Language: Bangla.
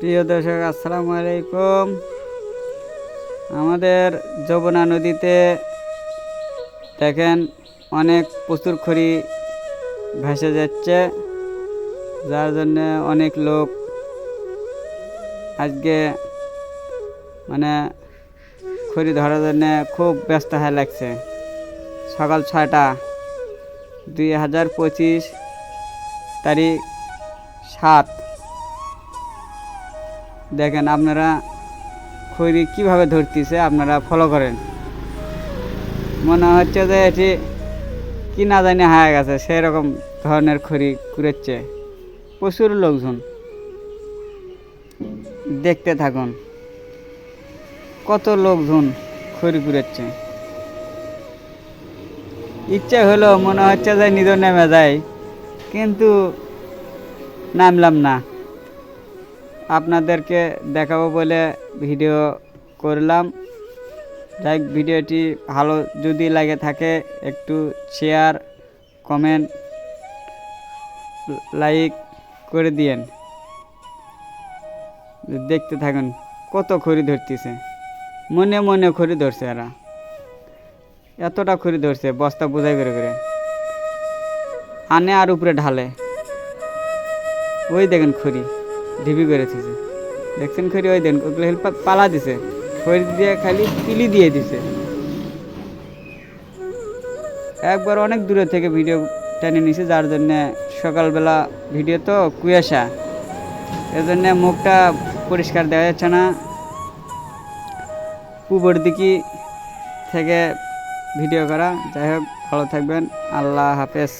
প্রিয় দর্শক, আসসালামু আলাইকুম। আমাদের যমুনা নদীতে দেখেন অনেক প্রচুর খড়ি ভেসে যাচ্ছে, যার জন্য অনেক লোক আজকে মানে খড়ি ধরার জন্য খুব ব্যস্ত হয়ে লাগছে। সকাল ছয়টা দুই হাজার পঁচিশ তারিখ সাত দেখেন আপনারা খড়ি কীভাবে ধরতেছে আপনারা ফলো করেন। মনে হচ্ছে যে এটি কি না জানি হায়া গেছে সেই রকম ধরনের খড়ি কুড়েচ্ছে। প্রচুর লোকজন। দেখতে থাকুন, কত লোকজন খড়ি কুড়েচ্ছে। ইচ্ছে হলো মনে হচ্ছে যে নিজের নেমে যায় কিন্তু নামলাম না। আপনাদেরকে দেখাবো বলে ভিডিও করলাম। যাই ভিডিওটি ভালো যদি লাগে থাকে একটু শেয়ার কমেন্ট লাইক করে দিয়েন। দেখতে থাকুন কত খড়ি ধরতেছে। মনে মনে খড়ি ধরছে এরা। এতটা খড়ি ধরছে, বস্তা বোঝাই করে করে। আনে আর উপরে ঢালে। ওই দেখেন খড়ি। ঢিবি করে দিছে দেখছেন খড়ি, ওই দেখেন ওগুলো হেল্প পালা দিছে। খড়ি দিয়ে খালি পিলি দিয়ে দিছে। একবার অনেক দূরে থেকে ভিডিও টেনে নিছে, যার জন্য সকালবেলা ভিডিও তো কুয়াশা। এর জন্য মুখটা পরিষ্কার দেখা যাচ্ছে না। পূবর দিকে থেকে ভিডিও করা। যাই হোক, ভালো থাকবেন। আল্লাহ হাফেজ।